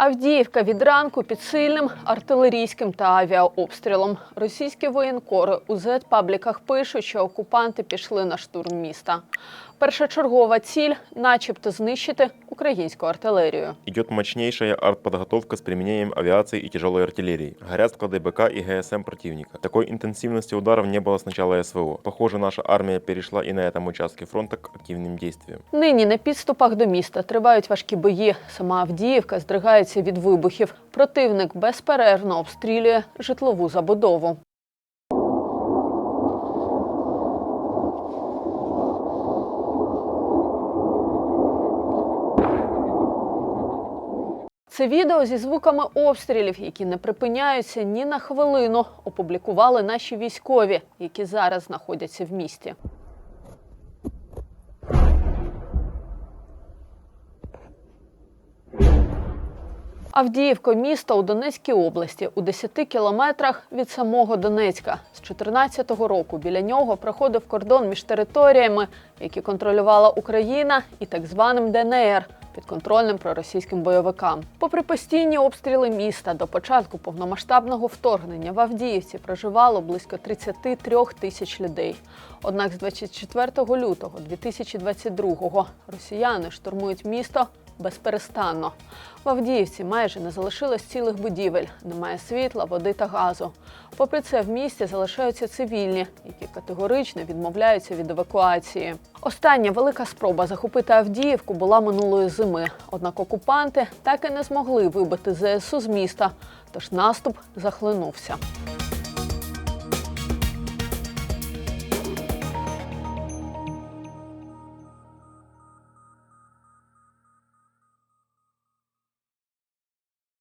Авдіївка від ранку під сильним артилерійським та авіаобстрілом. Російські воєнкори у зет-пабліках пишуть, що окупанти пішли на штурм міста. Першочергова ціль, начебто, знищити українську артилерію. Идет мощнейшая артподготовка с применением авиации и тяжелой артиллерии. Горят склады БК и ГСМ противника. Такой интенсивности ударов не было с начала СВО. Похоже, наша армия перешла и на этом участке фронта к активным действиям. Нині на підступах до міста тривають важкі бої. Сама Авдіївка здригається від вибухів. Противник безперервно обстрілює житлову забудову. Це відео зі звуками обстрілів, які не припиняються ні на хвилину, опублікували наші військові, які зараз знаходяться в місті. Авдіївка місто у Донецькій області у 10 кілометрах від самого Донецька. З 2014 року біля нього проходив кордон між територіями, які контролювала Україна, і так званим ДНР підконтрольним проросійським бойовикам. Попри постійні обстріли міста до початку повномасштабного вторгнення в Авдіївці проживало близько 33 тисяч людей. Однак з 24 лютого 2022-го росіяни штурмують місто безперестанно. В Авдіївці майже не залишилось цілих будівель, немає світла, води та газу. Попри це, в місті залишаються цивільні, які категорично відмовляються від евакуації. Остання велика спроба захопити Авдіївку була минулої зими. Однак окупанти так і не змогли вибити ЗСУ з міста, тож наступ захлинувся.